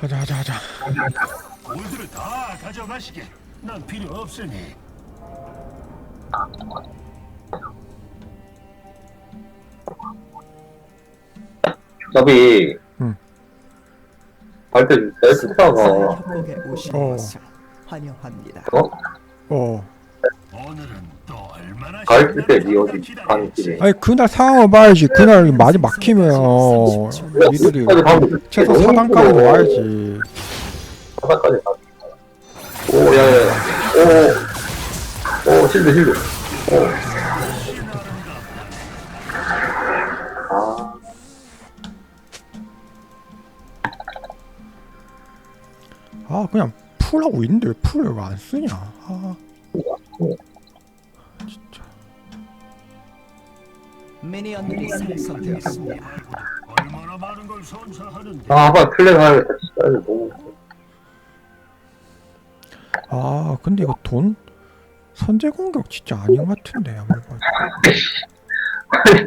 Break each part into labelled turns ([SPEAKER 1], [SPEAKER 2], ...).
[SPEAKER 1] 하자 하자 하자
[SPEAKER 2] 골드를 다 가져가시게. 난 필요 없으니.
[SPEAKER 1] 응.
[SPEAKER 3] 할때 셀프타가
[SPEAKER 4] 협곡에 오신
[SPEAKER 1] 어.
[SPEAKER 4] 것을 환영합니다.
[SPEAKER 3] 어?
[SPEAKER 1] 어
[SPEAKER 2] 오늘은
[SPEAKER 3] 가르칠 때
[SPEAKER 2] 기다릴지.
[SPEAKER 3] 가는 길에
[SPEAKER 1] 아니 그날 상황을 봐야지 그날 많이 막히면 니들이 최소 4단까지 와야지
[SPEAKER 3] 바닥까지 가. 오, 야, 야, 야. 오, 오, 실드, 실드. 오. 아,
[SPEAKER 1] 아 그냥 풀하고 있는데 왜 풀을 왜 안 쓰냐 아
[SPEAKER 4] 미니언들이 생성되었습니다.
[SPEAKER 2] 얼마나 많은 걸 선사하는데.
[SPEAKER 3] 아. 진짜 이거 너무.
[SPEAKER 1] 아 근데 이거 돈 선제 공격 진짜 아닌 것 같은데 아무리 봐도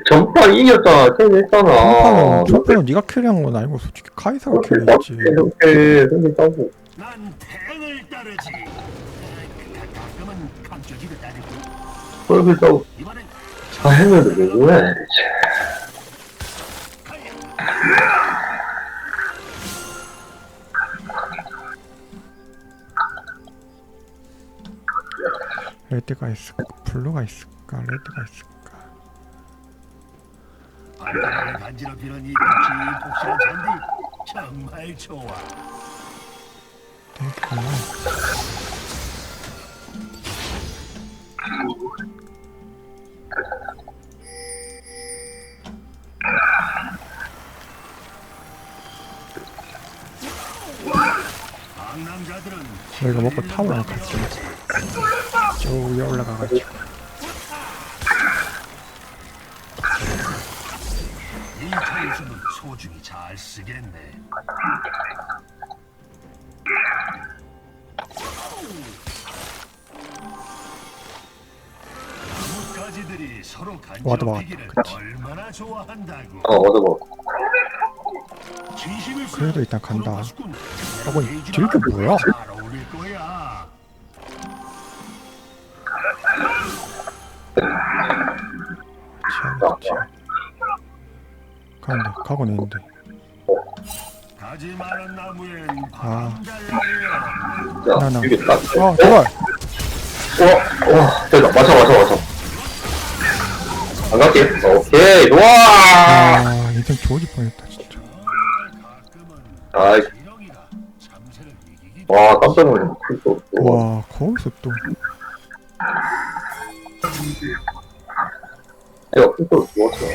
[SPEAKER 3] 전판 이겼잖아. 게임 했잖아.
[SPEAKER 1] 한판은 첫판은 네가 캐리한 건 아니고 솔직히 카이사가 캐리했지
[SPEAKER 3] 이렇게 생겼다고.
[SPEAKER 2] 난 태양을 따르지. 가- 가끔은 감쪽이도 따르고.
[SPEAKER 3] 그렇게 싸고.
[SPEAKER 2] 이번엔
[SPEAKER 3] 아, 왜 그래.
[SPEAKER 1] 레드가 있을까 블루가 있을까 레드가 있을까
[SPEAKER 2] 바다를 간지럽히는 이 폭신폭신한 잔디 정말 좋아.
[SPEAKER 1] 땡큐
[SPEAKER 2] 방
[SPEAKER 1] 저희가 먹고 타워랑 같이 저 위에 올라가가지고
[SPEAKER 2] 이 차에서는 소중히 잘 쓰겠네. 나뭇가지들이 서로
[SPEAKER 1] 와도
[SPEAKER 2] 간지럽히기를
[SPEAKER 1] 그치.
[SPEAKER 2] 얼마나 좋아한다고.
[SPEAKER 3] 어.
[SPEAKER 2] 진심을
[SPEAKER 1] 그래도 일단 간다.
[SPEAKER 2] 어,
[SPEAKER 1] 이
[SPEAKER 2] 베이지랑
[SPEAKER 1] 딜교 뭐야? 가는데 가고
[SPEAKER 2] 나무엔
[SPEAKER 1] 아.
[SPEAKER 2] 바람달라요.
[SPEAKER 3] 자,
[SPEAKER 1] 나, 나.
[SPEAKER 3] 이게 딱.
[SPEAKER 1] 아 제발
[SPEAKER 3] 어, 와, 됐다. 맞춰, 맞춰, 맞춰. 안 갈게. 오케이, 좋아!
[SPEAKER 1] 아 인생 조질 뻔했다 진짜
[SPEAKER 3] 아이, 와, 깜짝 놀랐네. 또, 또.
[SPEAKER 1] 와 거기서 또
[SPEAKER 3] 내가 풀도를 죽었어.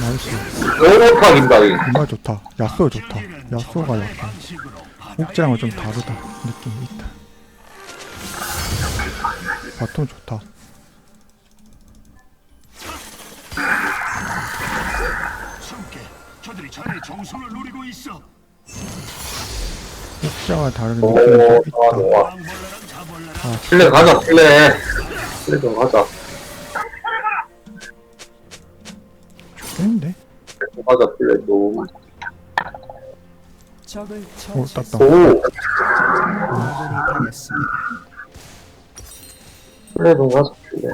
[SPEAKER 1] 나이스
[SPEAKER 3] 너무 타긴다이.
[SPEAKER 1] 정말 좋다 야쏘 좋다 야쏘가 약간 옥장은 좀. 다르다 느낌이 있다 바텀 좋다
[SPEAKER 2] 숨게 저들이 자네 정성을 노리고 있어.
[SPEAKER 1] 다른
[SPEAKER 3] 오,
[SPEAKER 1] 느낌이 좀
[SPEAKER 3] 좋아,
[SPEAKER 1] 있다
[SPEAKER 3] 좋아.
[SPEAKER 1] 아
[SPEAKER 3] 플레 가자, 플레. 플레 좀 하자. 플레 좀.
[SPEAKER 4] 적을
[SPEAKER 1] 오
[SPEAKER 4] 처치.
[SPEAKER 1] 땄다
[SPEAKER 3] 오,
[SPEAKER 4] 아군이 당했습니다.
[SPEAKER 3] 플레.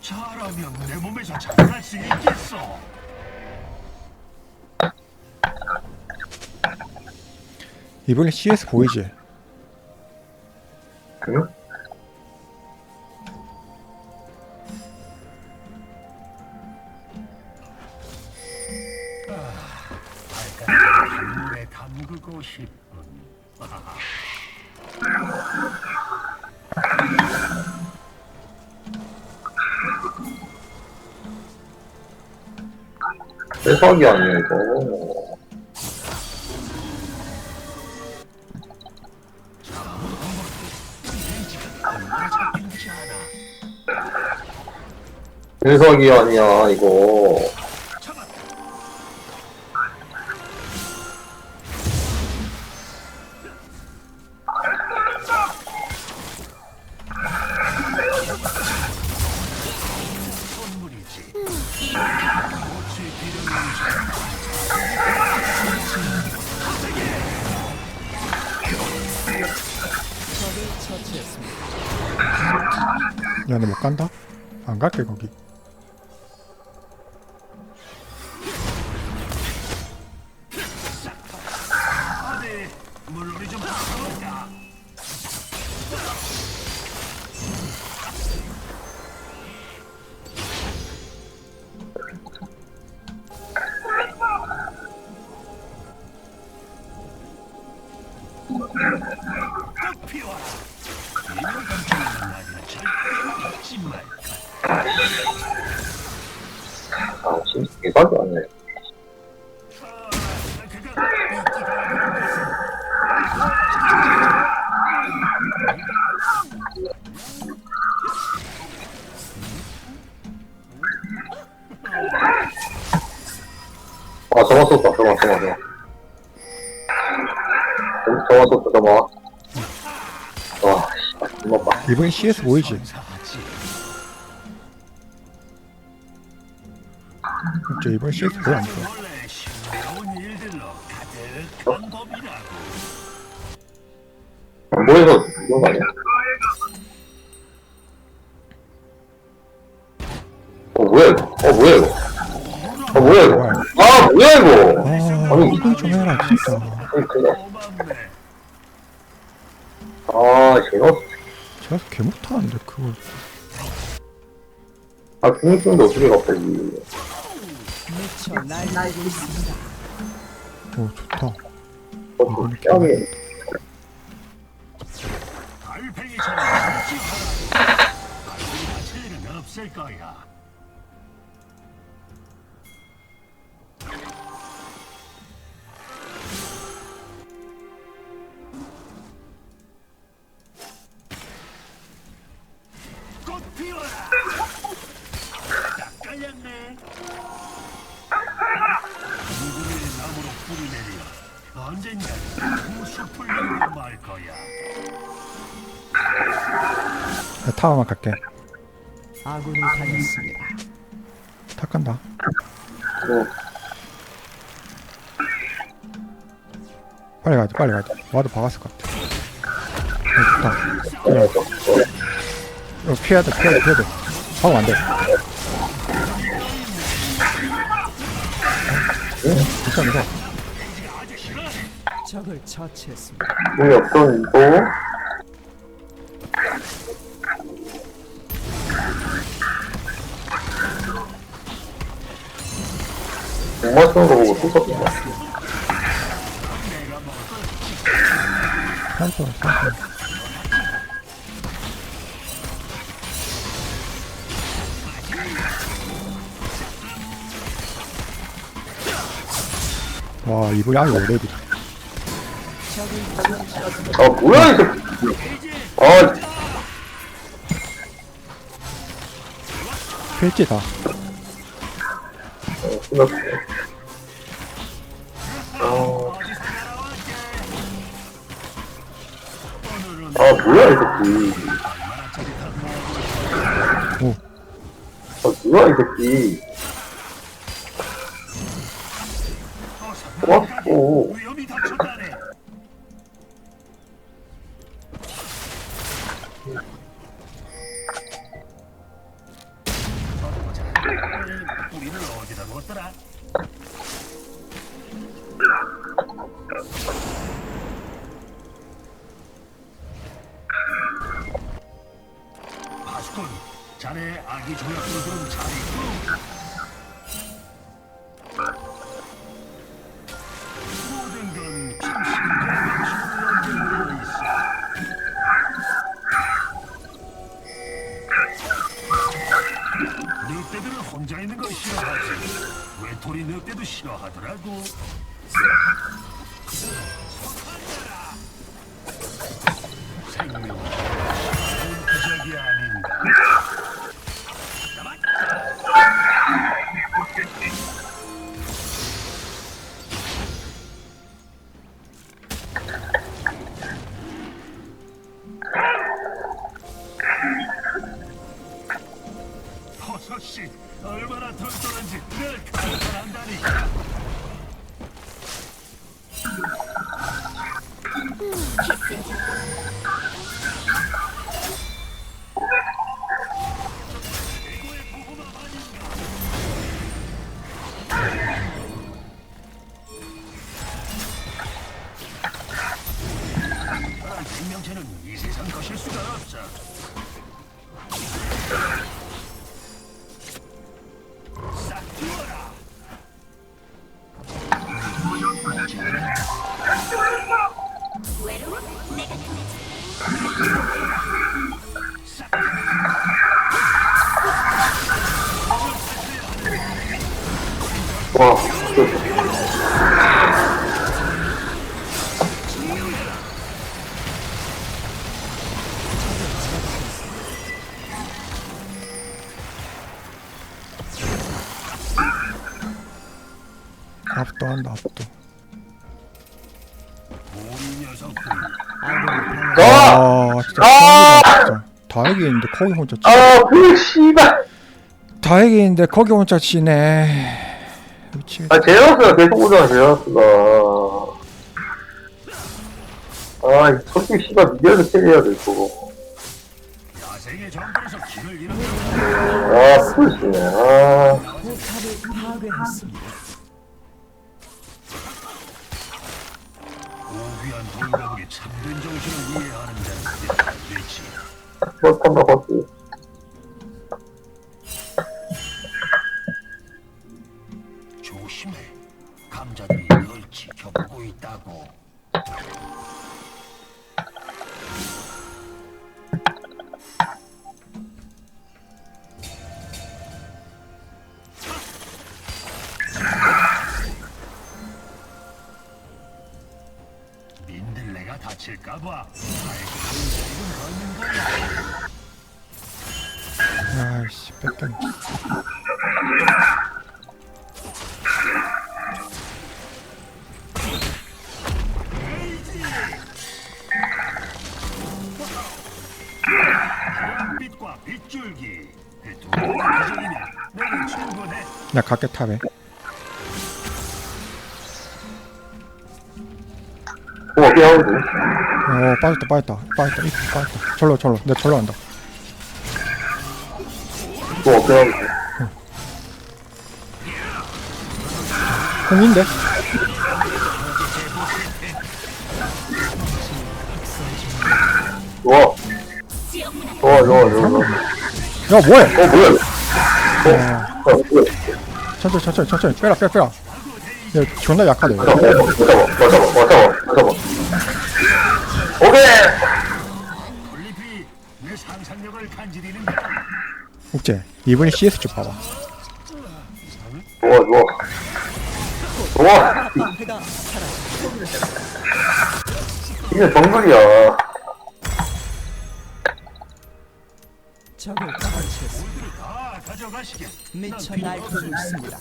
[SPEAKER 2] 잘하면 내 몸에서 자살할 수 있겠어.
[SPEAKER 1] 이번에 CS 보이지?
[SPEAKER 2] 담그고 싶은.
[SPEAKER 3] 대박이 아니야, 이거. 대박이 아니야, 이거.
[SPEAKER 1] 미안해 못 간다. 안 갈게 거기.
[SPEAKER 3] 아, 진짜 대박이 안 해.
[SPEAKER 2] 아, 이끼가 그런 것은
[SPEAKER 3] 아, 저만 썼다, 저만. 와, 정말 봐.
[SPEAKER 1] 이번 CS 보이지? 저 이번 CS 보여 안
[SPEAKER 2] 가득한 법이라고.
[SPEAKER 3] 뭐해서 이런 거 아니야? 어, 뭐야, 이거? 어, 뭐야, 이거? 어, 뭐야, 이거? 아, 뭐야, 이거?
[SPEAKER 1] 아
[SPEAKER 3] 아니.
[SPEAKER 1] 이건 좀 해라 진짜.
[SPEAKER 3] 아니, 그냥. 아, 제가,
[SPEAKER 1] 제가 개 못하는데 그걸.
[SPEAKER 3] 아, 궁금증도 어떻게 갑자기.
[SPEAKER 4] 미쳐 날리고 있습니다.
[SPEAKER 1] 오 좋다.
[SPEAKER 3] 어, 뺨이.
[SPEAKER 2] 달팽이처럼 일은 없을 거야. 꽃 피워라. 딱 깔렸네. 누구의 나무로 뿌리 내려 언젠가 그 숲을 이루고 말 거야.
[SPEAKER 1] 나 타워만 갈게.
[SPEAKER 4] 아군이 당했습니다.
[SPEAKER 1] 타 간다.
[SPEAKER 3] 어,
[SPEAKER 1] 빨리 가자 빨리 가자. 와도 박았을 것 같아. 어, 좋다. 그래. 이거 피해야 돼 피해야 돼 피해야 돼. 하고 안 돼. 괜찮아 이거.
[SPEAKER 4] 적을 처치했습니다.
[SPEAKER 3] 궁이 없던 이거. 못 맞추는 거 보고 뜯었구나.
[SPEAKER 1] 산소 산소. 와 이거 양이 오래비다.
[SPEAKER 3] 아, 뭐야, 이 새끼. 아,
[SPEAKER 1] 필지다.
[SPEAKER 3] 끝났어. 아, 뭐야, 이 새끼.
[SPEAKER 1] 오
[SPEAKER 3] 아, 뭐야, 이새 왔고.
[SPEAKER 2] 우리는 어디다 놓았더라? 파수꾼, 자네 아기 조약돌들은 잘 있고 늑대도 싫어하더라고. 외로움 내가 끝내지. 다
[SPEAKER 1] 다행히 있는데 거기 혼자 치
[SPEAKER 3] 아, 그, 씨발.
[SPEAKER 1] 다행히 있는데 거기 혼자 치네 미치겠다
[SPEAKER 3] 아, 제라스가 계속 오잖아, 제라스가. 아, 솔직히 씨발 미디어에서 캐리해야
[SPEAKER 2] 길을 잃은
[SPEAKER 3] 아, 풀시네, 아.
[SPEAKER 2] 참된 정신을 이해하는.
[SPEAKER 3] 봤지.
[SPEAKER 2] 조심해. 감자들이 널 지켜보고 있다고. 민들레가 다칠까봐.
[SPEAKER 1] 아이씨 뺏겼네
[SPEAKER 2] 빛과 빗줄기. 두 개의 기적이면 내게 충분해.
[SPEAKER 1] 나 갈게 탑에.
[SPEAKER 3] 뭐, 어떻게 하
[SPEAKER 1] 어 빠졌다 빠졌다 빠졌다 이거 빠졌다 절로 절로 내가 절로 간다
[SPEAKER 3] 뭐, 어떻게 돼?
[SPEAKER 1] 공인데?
[SPEAKER 3] 좋아. 좋아, 좋아, 좋아. 좋아.
[SPEAKER 1] 야 뭐해
[SPEAKER 3] 어, 뭐야?
[SPEAKER 1] 어,
[SPEAKER 3] 어, 뭐야?
[SPEAKER 1] 천천히 천천히 천천히 빼라 빼라 빼라 야 존나 약하네
[SPEAKER 3] 어, 맞아봐, 맞아봐, 맞아봐, 맞아봐. 오케이!
[SPEAKER 2] 폴리피 내 상상력을 간지리는 거.
[SPEAKER 1] 옥제 이번에 CS 좀 봐봐
[SPEAKER 3] 좋아, 좋아. 좋아!
[SPEAKER 4] 방패가 사라졌습니다.
[SPEAKER 3] 이게 정글이야.
[SPEAKER 4] 적을 처치했습니다. 미쳐 날뛰고 있습니다.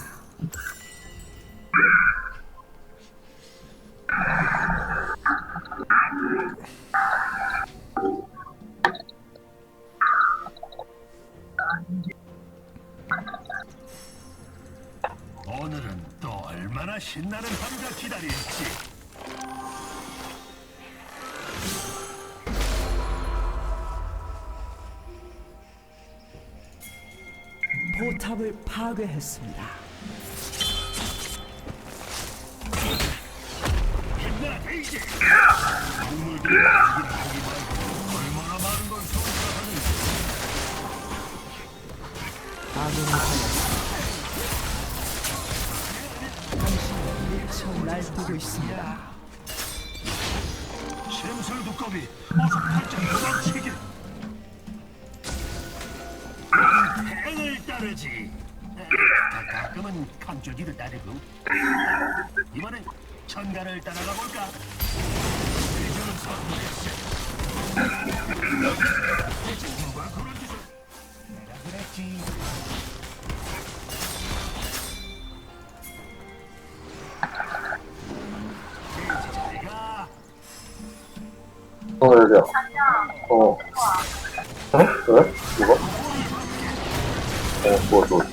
[SPEAKER 2] 신나는 하루가 기다릴지.
[SPEAKER 4] 포탑을 파괴했습니다.
[SPEAKER 2] 힘내라 데이지. 동물들이 움직이는 고기 말고 얼마나 많은 걸.
[SPEAKER 4] 아군 미쳐 날뛰고 있습니다.
[SPEAKER 2] 샘술 두꺼비 어서 팔짱 도망치게. 행을 따르지. 가- 가끔은 감쪽이를 따르고. 이번엔 천가를 따라가 볼까? 대전은 선물했어. 내가 그랬지.
[SPEAKER 3] 어, 여기야. 어. 어? 그래? 누가? 어, 좋아, 좋아.